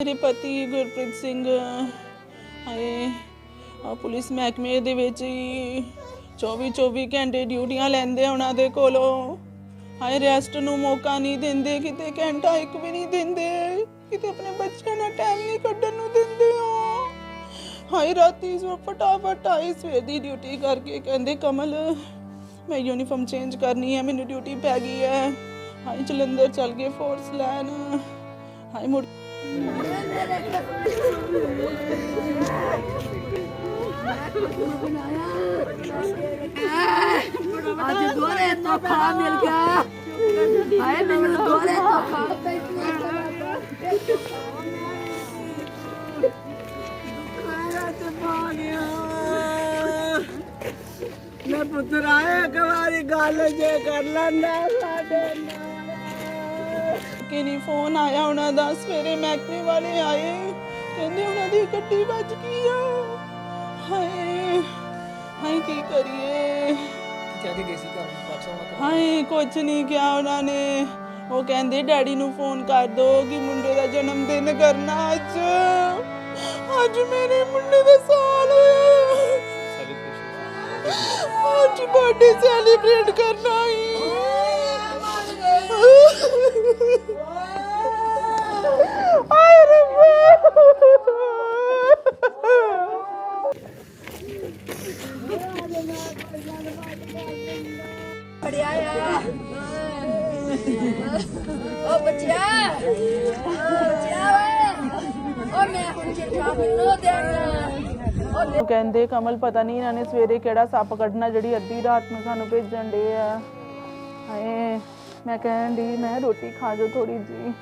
ਮੇਰੇ ਪਤੀ ਗੁਰਪ੍ਰੀਤ ਸਿੰਘ, ਹਾਏ ਪੁਲਿਸ ਮਹਿਕਮੇ ਦੇ ਵਿੱਚ ਹੀ 24 24 ਘੰਟੇ ਡਿਊਟੀਆਂ ਲੈਂਦੇ ਉਹਨਾਂ ਦੇ ਕੋਲੋਂ। ਹਾਏ ਰੈਸਟ ਨੂੰ ਮੌਕਾ ਨਹੀਂ ਦਿੰਦੇ, ਕਿਤੇ ਘੰਟਾ ਇੱਕ ਵੀ ਨਹੀਂ ਦਿੰਦੇ, ਕਿਤੇ ਆਪਣੇ ਬੱਚਿਆਂ ਨਾਲ ਟਾਈਮ ਨਹੀਂ ਕੱਢਣ ਨੂੰ ਦਿੰਦੇ ਆ ਹਾਏ, ਰਾਤੀ ਸਵੇਰ ਫਟਾਫਟ ਆਈ ਸਵੇਰ ਦੀ ਡਿਊਟੀ ਕਰਕੇ ਕਹਿੰਦੇ, ਕਮਲ, ਮੈਂ ਯੂਨੀਫਾਰਮ ਚੇਂਜ ਕਰਨੀ ਹੈ, ਮੈਨੂੰ ਡਿਊਟੀ ਪੈ ਗਈ ਹੈ। ਹਾਏ, ਜਲੰਧਰ ਚੱਲ ਗਏ ਫੋਰਸ ਲੈਣ। ਹਾਏ, ਮੁੜ ਅੱਜ ਦੋਰੇ ਤੋਹਫਾ ਮਿਲ ਗਿਆ ਹਾਏ ਮੈਨੂੰ ਦੋਰੇ ਤੋਹਫਾ ਮੈਂ ਪੁੱਤਰ ਆਇਆ ਕਵਾਰੀ ਗੱਲ ਜੇ ਕਰ ਲੈਂਦਾ ਸਾਡੇ ਨਾਲ ਕਿ ਨਹੀਂ ਫੋਨ ਆਇਆ ਉਹਨਾਂ ਦਾ ਸਵੇਰੇ ਮਹਿਕਮੇ ਵਾਲੇ ਆਏ। ਕਹਿੰਦੇ ਉਹਨਾਂ ਦੀ ਗੱਡੀ ਵੱਜ ਗਈ ਆ। ਹਾਏ ਹਾਏ ਕੀ ਕਰੀਏ? ਕਹਿ ਕੇ ਗਏ ਸੀ ਘਰ ਵਾਪਸ ਆਉਣਾ ਤਾਂ। ਹਾਏ ਕੁਝ ਨਹੀਂ ਕਿਹਾ ਉਹਨਾਂ ਨੇ। ਉਹ ਕਹਿੰਦੇ ਡੈਡੀ ਨੂੰ ਫੋਨ ਕਰ ਦੋ ਕਿ ਮੁੰਡੇ ਦਾ ਜਨਮ ਦਿਨ ਕਰਨਾ ਅੱਜ। ਅੱਜ ਮੇਰੇ ਮੁੰਡੇ ਦਾ ਸਾਲ ਹੋਇਆ ਅੱਜ ਬਰਥਡੇ ਸੈਲੀਬ੍ਰੇਟ ਕਰਨਾ ਹੀ ਫੜਿਆ ਆ ਓ ਬੱਚਿਆ ਓ ਬੱਚਿਆ ਓਏ ਓ ਮੈਂ ਹੁਣ ਚਿੱਠਾ ਮੈਨੂੰ ਦੇਣਾ ਉਹ ਕਹਿੰਦੇ, ਕਮਲ, ਪਤਾ ਨਹੀਂ ਇਹਨਾਂ ਨੇ ਸਵੇਰੇ ਕਿਹੜਾ ਸੱਪ ਕੱਢਣਾ ਜਿਹੜੀ ਅੱਧੀ ਰਾਤ ਨੂੰ ਸਾਨੂੰ ਭੇਜਣ ਦੇ ਆ। ਹਾਏ। ਮੈਂ ਕਹਿਣ ਦੀ ਮੈਂ ਰੋਟੀ ਖਾ ਜੋ ਥੋੜੀ ਜੀ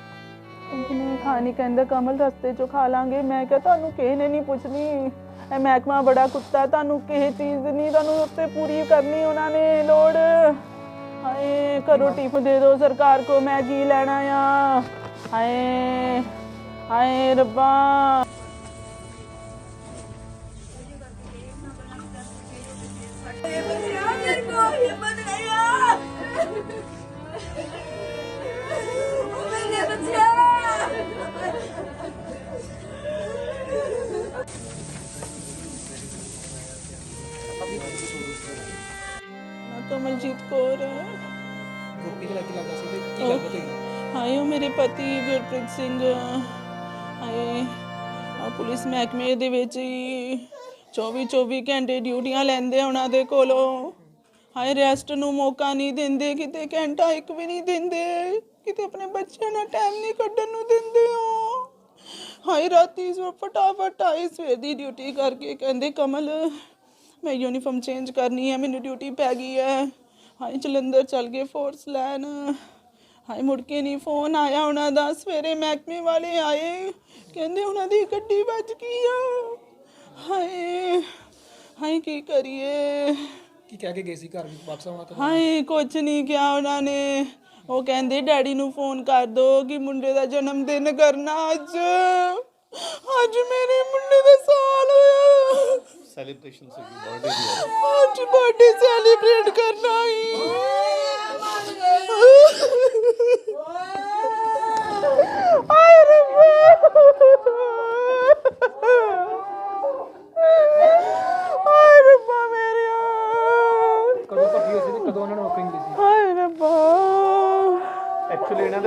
ਨਹੀਂ ਖਾਣੀ ਕਹਿੰਦਾ, ਕਮਲ ਰਸਤੇ ਚੋਂ ਖਾ ਲਾਂਗੇ। ਮੈਂ ਕਿਹਾ, ਤੁਹਾਨੂੰ ਕਿਸੇ ਨੇ ਨਹੀਂ ਪੁੱਛਣੀ। ਇਹ ਮਹਿਕਮਾ ਬੜਾ ਕੁੱਤਾ, ਤੁਹਾਨੂੰ ਕਿਸੇ ਚੀਜ਼ ਦੀ ਨਹੀਂ, ਤੁਹਾਨੂੰ ਉੱਤੇ ਪੂਰੀ ਕਰਨੀ ਉਹਨਾਂ ਨੇ, ਲੋੜ। ਹਾਏ ਕਰੋ ਟਿਪ ਦੇ ਦਿਓ ਸਰਕਾਰ ਕੋ, ਮੈਂ ਕੀ ਲੈਣਾ ਆ? ਹਾਏ ਹਾਏ, ਰੱਬਾ। ਮੇਰੇ ਬੱਚਿਆ ਮੈਂ ਕਮਲਜੀਤ ਕੌਰ ਗੋਪੀ ਦੇ ਲੱਗੇ ਲੱਗਾ ਸੀ? ਤੇ ਕੀ ਗੱਲ ਹੋਈ ਹਾਏ ਉਹ ਮੇਰੇ ਪਤੀ ਗੁਰਪ੍ਰੀਤ ਸਿੰਘ। ਹਾਏ ਆ ਪੁਲਿਸ ਮਹਿਕਮੇ ਦੇ ਵਿੱਚ ਹੀ 24 24 ਘੰਟੇ ਡਿਊਟੀਆਂ ਲੈਂਦੇ ਆ ਉਹਨਾਂ ਦੇ ਕੋਲੋਂ। ਹਾਏ ਰੈਸਟ ਨੂੰ ਮੌਕਾ ਨਹੀਂ ਦਿੰਦੇ, ਕਿਤੇ ਘੰਟਾ ਇੱਕ ਵੀ ਨਹੀਂ ਦਿੰਦੇ, ਕਿਤੇ ਆਪਣੇ ਬੱਚਿਆਂ ਨਾਲ ਟਾਈਮ ਨਹੀਂ ਕੱਢਣ ਨੂੰ ਦਿੰਦੇ ਆ ਹਾਏ, ਰਾਤੀ ਸਵੇਰ ਫਟਾਫਟ ਆਈ ਸਵੇਰ ਦੀ ਡਿਊਟੀ ਕਰਕੇ ਕਹਿੰਦੇ, ਕਮਲ, ਮੈਂ ਯੂਨੀਫਾਰਮ ਚੇਂਜ ਕਰਨੀ ਹੈ, ਮੈਨੂੰ ਡਿਊਟੀ ਪੈ ਗਈ ਹੈ। ਹਾਏ, ਜਲੰਧਰ ਚੱਲ ਗਏ ਫੋਰਸ ਲੈਣ। ਹਾਏ, ਮੁੜ ਕੇ ਨਹੀਂ ਫੋਨ ਆਇਆ ਉਹਨਾਂ ਦਾ, ਸਵੇਰੇ ਮਹਿਕਮੇ ਵਾਲੇ ਆਏ, ਕਹਿੰਦੇ ਉਹਨਾਂ ਦੀ ਗੱਡੀ ਵੱਜ ਗਈ ਆ। ਹਾਏ ਹਾਏ, ਕੀ ਕਰੀਏ? ਕੀ ਕਹਿ ਕੇ ਗਏ ਸੀ ਘਰ ਵਾਪਸ ਆਉਣਾ ਤਾਂ ਹਾਏ ਕੁਝ ਨਹੀਂ ਕਿਹਾ ਉਹਨਾਂ ਨੇ। ਉਹ ਕਹਿੰਦੇ ਡੈਡੀ ਨੂੰ ਫੋਨ ਕਰ ਦੋ ਕਿ ਮੁੰਡੇ ਦਾ ਜਨਮ ਦਿਨ ਕਰਨਾ ਅੱਜ। ਅੱਜ ਮੇਰੇ ਮੁੰਡੇ ਦਾ ਸਾਲ ਹੋਇਆ। ਸੈਲੀਬ੍ਰੇਸ਼ਨ ਸੀ ਬਰਥਡੇ ਦੀ ਅੱਜ ਬਰਥਡੇ ਸੈਲੀਬ੍ਰੇਟ ਕਰਨਾ ਹੀ ਆਏ ਰੱਬਾ ਆਏ ਰੱਬਾ ਮੇਰਿਆ ਕਦੋਂ ਭਰਤੀ ਹੋਈ ਸੀ ਤੇ ਕਦੋਂ ਉਹਨਾਂ ਨੇ ਨੌਕਰੀ ਮਿਲੀ ਸੀ ਹਾਏ ਰੱਬਾ ਐਕਚੁਅਲੀ ਇਹਨਾਂ ਦੇ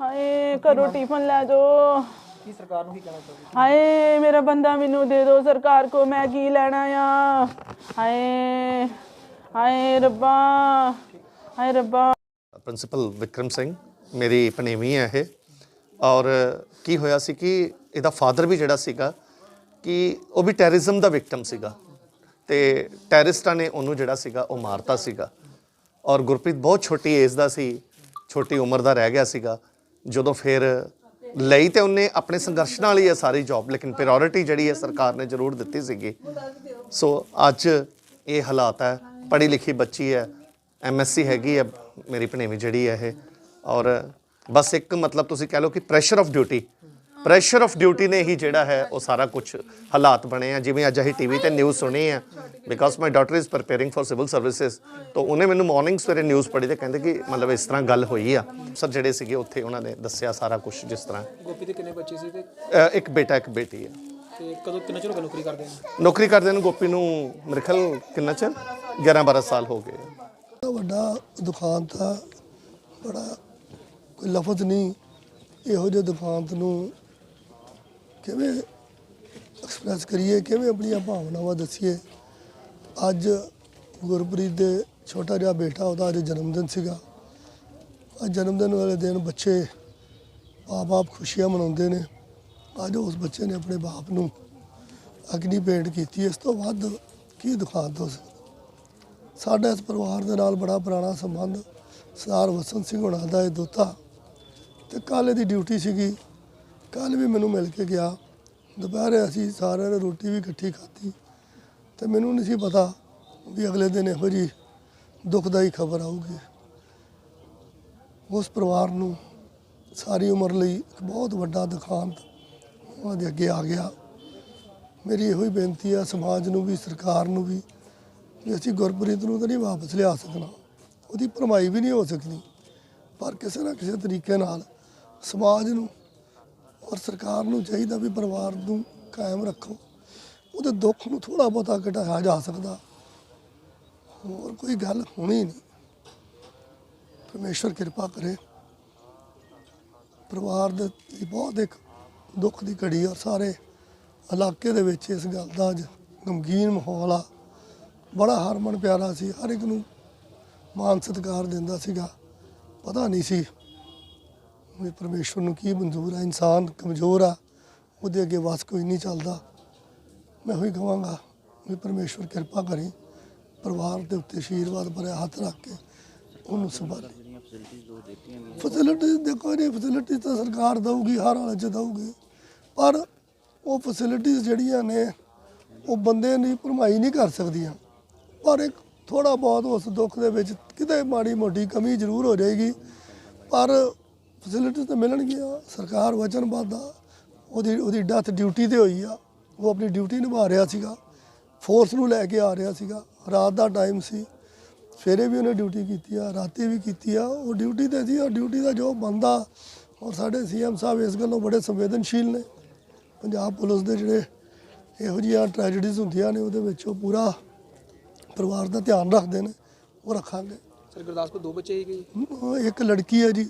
ਹਾਏ ਕਰੋ ਟਿਫਨ ਲੈ ਜਾਓ। ਕੀ ਸਰਕਾਰ ਨੂੰ ਕੀ ਕਹਿਣਾ ਚਾਹੋਗੇ? ਹਾਏ ਮੇਰਾ ਬੰਦਾ ਮੈਨੂੰ ਦੇ ਦਿਓ ਸਰਕਾਰ ਕੋ ਮੈਂ ਕੀ ਲੈਣਾ ਆ? ਹਾਏ ਹਾਏ ਰੱਬਾ ਹਾਏ ਰੱਬਾ। ਪ੍ਰਿੰਸੀਪਲ ਵਿਕਰਮ ਸਿੰਘ ਮੇਰੀ ਭਣੇਵੀਂ ਹੈ ਇਹ। ਔਰ ਕੀ ਹੋਇਆ ਸੀ ਕਿ ਇਹਦਾ ਫਾਦਰ ਵੀ ਜਿਹੜਾ ਸੀਗਾ ਕਿ ਉਹ ਵੀ ਟੈਰਰਿਜ਼ਮ ਦਾ ਵਿਕਟਮ ਸੀਗਾ। ਤੇ ਟੈਰਰਿਸਟਾਂ ਨੇ ਉਹਨੂੰ ਜਿਹੜਾ ਸੀਗਾ ਉਹ ਮਾਰਤਾ ਸੀਗਾ। ਔਰ ਗੁਰਪ੍ਰੀਤ ਬਹੁਤ ਛੋਟੀ ਏਜ ਦਾ ਸੀ ਛੋਟੀ ਉਮਰ ਦਾ ਰਹਿ ਗਿਆ ਸੀਗਾ। ਜਦੋਂ ਫਿਰ ਲਈ ਤੇ ਉਹਨੇ ਆਪਣੇ ਸੰਘਰਸ਼ ਨਾਲ ਹੀ ਇਹ ਸਾਰੀ ਜੌਬ ਲੇਕਿਨ ਪ੍ਰਾਇੋਰਟੀ ਜਿਹੜੀ ਹੈ ਸਰਕਾਰ ਨੇ ਜ਼ਰੂਰ ਦਿੱਤੀ ਸੀਗੀ। ਸੋ ਅੱਜ ਇਹ ਹਾਲਾਤ ਹੈ, ਪੜ੍ਹੀ ਲਿਖੀ ਬੱਚੀ ਹੈ ਐਮਐਸਸੀ ਹੈਗੀ ਹੈ, ਮੇਰੀ ਭਣੇਵੀਂ ਜਿਹੜੀ ਹੈ ਇਹ। ਔਰ ਬਸ ਇੱਕ ਮਤਲਬ ਤੁਸੀਂ ਕਹਿ ਲਓ ਕਿ pressure of duty pressure of duty ਨੇ ਹੀ ਜਿਹੜਾ ਹੈ ਉਹ ਸਾਰਾ ਕੁਝ ਹਾਲਾਤ ਬਣੇ ਆ। ਜਿਵੇਂ ਅੱਜ ਅਸੀਂ ਟੀਵੀ ਤੇ ਨਿਊਜ਼ ਸੁਣੀ ਆ। Because my daughter is preparing for civil services ਤਾਂ ਉਹਨੇ ਮੈਨੂੰ ਮਾਰਨਿੰਗ ਸਵੇਰੇ ਨਿਊਜ਼ ਪੜ੍ਹੀ ਤੇ ਕਹਿੰਦੇ ਕਿ ਮਤਲਬ ਇਸ ਤਰ੍ਹਾਂ ਗੱਲ ਹੋਈ ਆ। ਸਰ ਜਿਹੜੇ ਸੀਗੇ ਉੱਥੇ ਉਹਨਾਂ ਨੇ ਦੱਸਿਆ ਸਾਰਾ ਕੁਝ ਜਿਸ ਤਰ੍ਹਾਂ। ਗੋਪੀ ਦੇ ਕਿੰਨੇ ਬੱਚੇ ਸੀ ਤੇ ਅ, ਇੱਕ ਬੇਟਾ ਇੱਕ ਬੇਟੀ ਹੈ ਤੇ ਕਦੋਂ ਕਿੰਨਾ ਚਿਰ ਹੋ ਗਿਆ ਨੌਕਰੀ ਕਰਦੇ ਨੇ? ਨੌਕਰੀ ਕਰਦੇ ਨੂੰ ਗੋਪੀ ਨੂੰ ਮੇਰੇ ਖਿਆਲ ਕਿੰਨਾ ਚਿਰ? 11 12 ਸਾਲ ਹੋ ਗਏ ਬੜਾ ਵੱਡਾ ਦੁਕਾਨ ਤਾਂ ਬੜਾ ਕੋਈ ਲਫ਼ਜ਼ ਨਹੀਂ। ਇਹੋ ਜਿਹੇ ਦੁਕਾਨ ਨੂੰ ਕਿਵੇਂ ਐਕਸਪ੍ਰੈਸ ਕਰੀਏ, ਕਿਵੇਂ ਆਪਣੀਆਂ ਭਾਵਨਾਵਾਂ ਦੱਸੀਏ? ਅੱਜ ਗੁਰਪ੍ਰੀਤ ਦੇ ਛੋਟਾ ਜਿਹਾ ਬੇਟਾ, ਉਹਦਾ ਅੱਜ ਜਨਮ ਦਿਨ ਸੀਗਾ। ਅੱਜ ਜਨਮ ਦਿਨ ਵਾਲੇ ਦਿਨ ਬੱਚੇ ਆਪ ਬਾਪ ਖੁਸ਼ੀਆਂ ਮਨਾਉਂਦੇ ਨੇ। ਅੱਜ ਉਸ ਬੱਚੇ ਨੇ ਆਪਣੇ ਬਾਪ ਨੂੰ ਅਗਨੀ ਭੇਟ ਕੀਤੀ। ਇਸ ਤੋਂ ਵੱਧ ਕੀ ਦੁਕਾਨ ਤੋਂ ਸਾਡਾ ਇਸ ਪਰਿਵਾਰ ਦੇ ਨਾਲ ਬੜਾ ਪੁਰਾਣਾ ਸੰਬੰਧ। ਸਰਦਾਰ ਵਸਨ ਸਿੰਘ ਹੋਣਾ ਦਾ ਇਹ ਦੋਤਾ ਤੇ ਕੱਲ੍ਹ ਦੀ ਡਿਊਟੀ ਸੀਗੀ। ਕੱਲ ਵੀ ਮੈਨੂੰ ਮਿਲ ਕੇ ਗਿਆ। ਦੁਪਹਿਰੇ ਅਸੀਂ ਸਾਰਿਆਂ ਨੇ ਰੋਟੀ ਵੀ ਇਕੱਠੀ ਖਾਧੀ ਤੇ ਮੈਨੂੰ ਨਹੀਂ ਸੀ ਪਤਾ ਵੀ ਅਗਲੇ ਦਿਨ ਇਹੋ ਜੀ ਦੁਖਦਾਈ ਖਬਰ ਆਊਗੀ। ਉਸ ਪਰਿਵਾਰ ਨੂੰ ਸਾਰੀ ਉਮਰ ਲਈ ਬਹੁਤ ਵੱਡਾ ਦੁਖਾਂਤ ਉਹਨਾਂ ਦੇ ਅੱਗੇ ਆ ਗਿਆ। ਮੇਰੀ ਇਹੋ ਹੀ ਬੇਨਤੀ ਆ, ਸਮਾਜ ਨੂੰ ਵੀ, ਸਰਕਾਰ ਨੂੰ ਵੀ ਵੀ ਅਸੀਂ ਗੁਰਪ੍ਰੀਤ ਨੂੰ ਤਾਂ ਨਹੀਂ ਵਾਪਸ ਲਿਆ ਸਕਣਾ। ਉਹਦੀ ਭਰਮਾਈ ਵੀ ਨਹੀਂ ਹੋ ਸਕਦੀ। ਪਰ ਕਿਸੇ ਨਾ ਕਿਸੇ ਤਰੀਕੇ ਨਾਲ ਸਮਾਜ ਨੂੰ ਔਰ ਸਰਕਾਰ ਨੂੰ ਚਾਹੀਦਾ ਵੀ ਪਰਿਵਾਰ ਨੂੰ ਕਾਇਮ ਰੱਖੋ। ਉਹਦੇ ਦੁੱਖ ਨੂੰ ਥੋੜਾ ਬਹੁਤਾ ਘਟਾਇਆ ਜਾ ਸਕਦਾ। ਹੋਰ ਕੋਈ ਗੱਲ ਹੋਣੀ ਨਹੀਂ। ਪਰਮੇਸ਼ਵਰ ਕਿਰਪਾ ਕਰੇ। ਪਰਿਵਾਰ ਦੇ ਲਈ ਬਹੁਤ ਇੱਕ ਦੁੱਖ ਦੀ ਘੜੀ ਔਰ ਸਾਰੇ ਇਲਾਕੇ ਦੇ ਵਿੱਚ ਇਸ ਗੱਲ ਦਾ ਅੱਜ ਗਮਗੀਨ ਮਾਹੌਲ ਆ। ਬੜਾ ਹਰਮਨ ਪਿਆਰਾ ਸੀ। ਹਰ ਇੱਕ ਨੂੰ ਮਾਨ ਸਤਿਕਾਰ ਦਿੰਦਾ ਸੀਗਾ। ਪਤਾ ਨਹੀਂ ਸੀ ਵੀ ਪਰਮੇਸ਼ਵਰ ਨੂੰ ਕੀ ਮਨਜ਼ੂਰ ਆ? ਇਨਸਾਨ ਕਮਜ਼ੋਰ ਆ, ਉਹਦੇ ਅੱਗੇ ਵਸ ਕੋਈ ਨਹੀਂ ਚੱਲਦਾ। ਮੈਂ ਉਹੀ ਕਹਾਂਗਾ ਵੀ ਪਰਮੇਸ਼ਵਰ ਕਿਰਪਾ ਕਰੇ, ਪਰਿਵਾਰ ਦੇ ਉੱਤੇ ਆਸ਼ੀਰਵਾਦ ਭਰਿਆ ਹੱਥ ਰੱਖ ਕੇ ਉਹਨੂੰ ਸੰਭਾਲੇ। ਫੈਸਿਲਿਟੀਜ਼ ਦੇਖੋ ਇਹ ਫੈਸਿਲਿਟੀ ਤਾਂ ਸਰਕਾਰ ਦਊਗੀ, ਹਰ ਹਾਲਤ 'ਚ ਦਊਗੀ। ਪਰ ਉਹ ਫੈਸਿਲਿਟੀਜ਼ ਜਿਹੜੀਆਂ ਨੇ, ਉਹ ਬੰਦੇ ਦੀ ਭਰਮਾਈ ਨਹੀਂ ਕਰ ਸਕਦੀਆਂ। ਪਰ ਇੱਕ ਥੋੜਾ ਬਹੁਤ ਉਸ ਦੁੱਖ ਦੇ ਵਿੱਚ ਕਿਤੇ ਮਾੜੀ ਮੋਟੀ ਕਮੀ ਜ਼ਰੂਰ ਹੋ ਜਾਏਗੀ। ਪਰ ਫੈਸਿਲਿਟੀਜ਼ ਤਾਂ ਮਿਲਣਗੀਆਂ ਸਰਕਾਰ ਵਚਨਬੱਧ ਆ ਉਹਦੀ ਉਹਦੀ ਡੈਥ ਡਿਊਟੀ ਤੇ ਹੋਈ ਆ ਉਹ ਆਪਣੀ ਡਿਊਟੀ ਨਿਭਾ ਰਿਹਾ ਸੀਗਾ ਫੋਰਸ ਨੂੰ ਲੈ ਕੇ ਆ ਰਿਹਾ ਸੀਗਾ ਰਾਤ ਦਾ ਟਾਈਮ ਸੀ ਸਵੇਰੇ ਵੀ ਉਹਨੇ ਡਿਊਟੀ ਕੀਤੀ ਆ ਰਾਤੀ ਵੀ ਕੀਤੀ ਆ ਉਹ ਡਿਊਟੀ ਤੇ ਸੀ ਔਰ ਡਿਊਟੀ ਦਾ ਜੋ ਬੰਦਾ ਔਰ ਸਾਡੇ ਸੀਐਮ ਸਾਹਿਬ ਇਸ ਗੱਲੋਂ ਬੜੇ ਸੰਵੇਦਨਸ਼ੀਲ ਨੇ ਪੰਜਾਬ ਪੁਲਿਸ ਦੇ ਜਿਹੜੇ ਇਹੋ ਜਿਹੀਆਂ ਟ੍ਰੈਜਡੀਜ਼ ਹੁੰਦੀਆਂ ਨੇ ਉਹਦੇ ਵਿੱਚ ਉਹ ਪੂਰਾ ਪਰਿਵਾਰ ਦਾ ਧਿਆਨ ਰੱਖਦੇ ਨੇ ਉਹ ਰੱਖਾਂਗੇ। ਸਰ ਗੁਰਦਾਸਪੁਰ ਦੋ ਬੱਚੇ ਹੀ ਗਏ? ਇੱਕ ਲੜਕੀ ਹੈ ਜੀ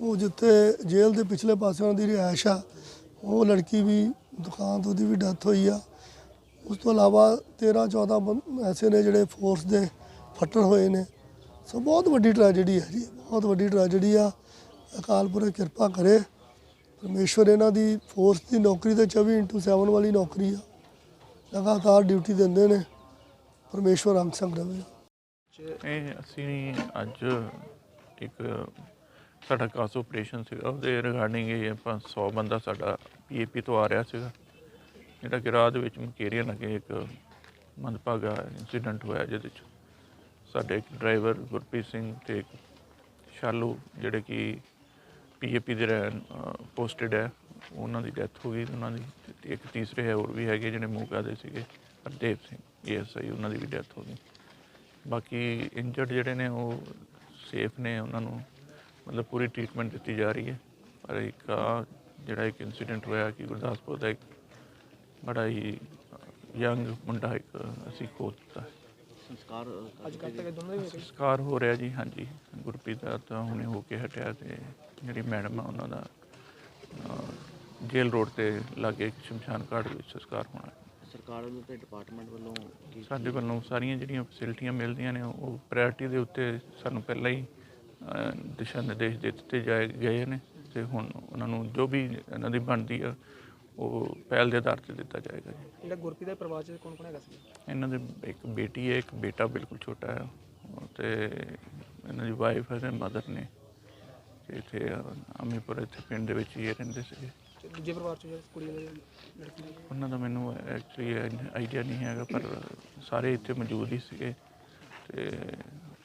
ਉਹ ਜਿੱਥੇ ਜੇਲ੍ਹ ਦੇ ਪਿਛਲੇ ਪਾਸੇ ਉਹਨਾਂ ਦੀ ਰਿਹਾਇਸ਼ ਆ, ਉਹ ਲੜਕੀ ਵੀ, ਦੁਕਾਨ ਤੋਂ ਉਹਦੀ ਵੀ ਡੈਥ ਹੋਈ ਆ। ਉਸ ਤੋਂ ਇਲਾਵਾ 13 14 ਐਸੇ ਨੇ ਜਿਹੜੇ ਫੋਰਸ ਦੇ ਫੱਟੜ ਹੋਏ ਨੇ। ਸੋ ਬਹੁਤ ਵੱਡੀ ਟ੍ਰੈਜੇਡੀ ਹੈ ਜੀ, ਬਹੁਤ ਵੱਡੀ ਟ੍ਰੈਜੇਡੀ ਆ। ਅਕਾਲ ਪੁਰਖ ਕਿਰਪਾ ਕਰੇ। ਪਰਮੇਸ਼ਵਰ ਇਹਨਾਂ ਦੀ ਫੋਰਸ ਦੀ ਨੌਕਰੀ ਤੇ 24/7 ਵਾਲੀ ਨੌਕਰੀ ਆ। ਲਗਾਤਾਰ ਡਿਊਟੀ ਦਿੰਦੇ ਨੇ। ਪਰਮੇਸ਼ਵਰ ਅੰਗ ਸੰਗ ਰਹੇ ਇਹ ਅਸੀਂ ਅੱਜ ਇੱਕ ਸਾਡਾ ਕਾਸ ਆਪਰੇਸ਼ਨ ਸੀਗਾ। ਉਹਦੇ ਰਿਗਾਰਡਿੰਗ ਇਹ ਆਪਾਂ 100 ਬੰਦਾ ਸਾਡਾ ਪੀਏਪੀ ਤੋਂ ਆ ਰਿਹਾ ਸੀਗਾ। ਜਿਹੜਾ ਕਿ ਰਾਹ ਦੇ ਵਿੱਚ ਮਕੇਰੀਆਂ ਲੱਗੇ, ਇੱਕ ਮੰਦਭਾਗਾ ਇਨਸੀਡੈਂਟ ਹੋਇਆ ਜਿਹਦੇ ਚ। ਸਾਡੇ ਇੱਕ ਡਰਾਈਵਰ ਗੁਰਪ੍ਰੀਤ ਸਿੰਘ ਤੇ ਇੱਕ ਸ਼ਾਲੂ ਜਿਹੜੇ ਕਿ ਪੀਏਪੀ ਦੇ ਰਹਿਣ ਪੋਸਟਡ ਹੈ। ਉਹਨਾਂ ਦੀ ਡੈਥ ਹੋ ਗਈ। ਉਹਨਾਂ ਦੀ ਤੇ ਇੱਕ ਤੀਸਰੇ ਹੈ ਹੋਰ ਵੀ ਹੈਗੇ ਜਿਹੜੇ ਮੂਕਾ ਦੇ ਸੀਗੇ। ਹਰਦੇਵ ਸਿੰਘ ਏਐਸਆਈ ਉਹਨਾਂ ਦੀ ਵੀ ਡੈਥ ਹੋ ਗਈ। ਬਾਕੀ ਇੰਜਰਡ ਜਿਹੜੇ ਨੇ ਉਹ ਸੇਫ ਨੇ। ਉਹਨਾਂ ਨੂੰ ਮਤਲਬ ਪੂਰੀ ਟ੍ਰੀਟਮੈਂਟ ਦਿੱਤੀ ਜਾ ਰਹੀ ਹੈ। ਪਰ ਇੱਕ ਆਹ ਜਿਹੜਾ ਇੱਕ ਇਨਸੀਡੈਂਟ ਹੋਇਆ ਕਿ ਗੁਰਦਾਸਪੁਰ ਦਾ ਇੱਕ ਬੜਾ ਹੀ ਯੰਗ ਮੁੰਡਾ ਇੱਕ ਅਸੀਂ ਖੋ ਦਿੱਤਾ। ਹੈ ਅੱਜ ਕੱਲ੍ਹ ਤੱਕ ਇਹ ਦੋਨੋਂ ਦੇ ਵੀ ਹੋ ਗਏ ਸੰਸਕਾਰ ਹੋ ਰਿਹਾ ਜੀ ਹਾਂਜੀ। ਗੁਰਪ੍ਰੀਤ ਦਾ ਤਾਂ ਹੁਣੇ ਹੋ ਕੇ ਹਟਿਆ ਤੇ ਜਿਹੜੀ ਮੈਡਮ ਆ ਉਹਨਾਂ ਦਾ ਜੇਲ੍ਹ ਰੋਡ ਤੇ ਲਾਗੇ ਇੱਕ ਸ਼ਮਸ਼ਾਨ ਘਾਟ ਵਿੱਚ ਸੰਸਕਾਰ ਹੋਣਾ। ਹੈ। ਸਰਕਾਰ ਵੱਲੋਂ ਤੇ ਡਿਪਾਰਟਮੈਂਟ ਵੱਲੋਂ ਕੀ ਸਾਡੇ ਵੱਲੋਂ ਸਾਰੀਆਂ ਜਿਹੜੀਆਂ ਫੈਸਿਲਿਟੀਆਂ ਮਿਲਦੀਆਂ ਨੇ ਉਹ ਪ੍ਰਾਇੋਰਟੀ ਦੇ ਉੱਤੇ ਸਾਨੂੰ ਪਹਿਲਾਂ ਹੀ ਅਹ, ਦਿਸ਼ਾ ਨਿਰਦੇਸ਼ ਦੇ ਦਿੱਤੇ ਜਾਏ ਗਏ ਨੇ ਤੇ ਹੁਣ ਉਹਨਾਂ ਨੂੰ ਜੋ ਵੀ ਇਹਨਾਂ ਦੀ ਬਣਦੀ ਆ ਉਹ ਪਹਿਲ ਦੇ ਆਧਾਰ ਤੇ ਦਿੱਤਾ ਜਾਏਗਾ ਜੀ। ਜਿਹੜਾ ਗੁਰਪ੍ਰੀਤ ਦੇ ਪਰਿਵਾਰ ਚ ਕੌਣ ਕੌਣ ਹੈਗਾ ਸੀ? ਇਹਨਾਂ ਦੇ ਇੱਕ ਬੇਟੀ ਹੈ ਇੱਕ ਬੇਟਾ ਬਿਲਕੁਲ ਛੋਟਾ ਹੈ ਤੇ ਇਹਨਾਂ ਦੀ ਵਾਈਫ ਹੈ ਤੇ ਮਦਰ ਨੇ। ਤੇ ਇੱਥੇ ਅਮੀਪੁਰ ਇੱਥੇ ਪਿੰਡ ਦੇ ਵਿੱਚ ਹੀ ਰਹਿੰਦੇ ਸੀਗੇ। ਤੇ ਦੂਜੇ ਪਰਿਵਾਰ ਚ ਜਿਹੜਾ ਕੁੜੀ ਵਾਲੇ ਲੜਕੀ ਦੇ? ਉਹਨਾਂ ਦਾ ਮੈਨੂੰ ਐਕਚੁਅਲੀ ਆਈਡੀਆ ਨਹੀਂ ਹੈਗਾ ਪਰ ਸਾਰੇ ਇੱਥੇ ਮੌਜੂਦ ਹੀ ਸੀਗੇ। ਤੇ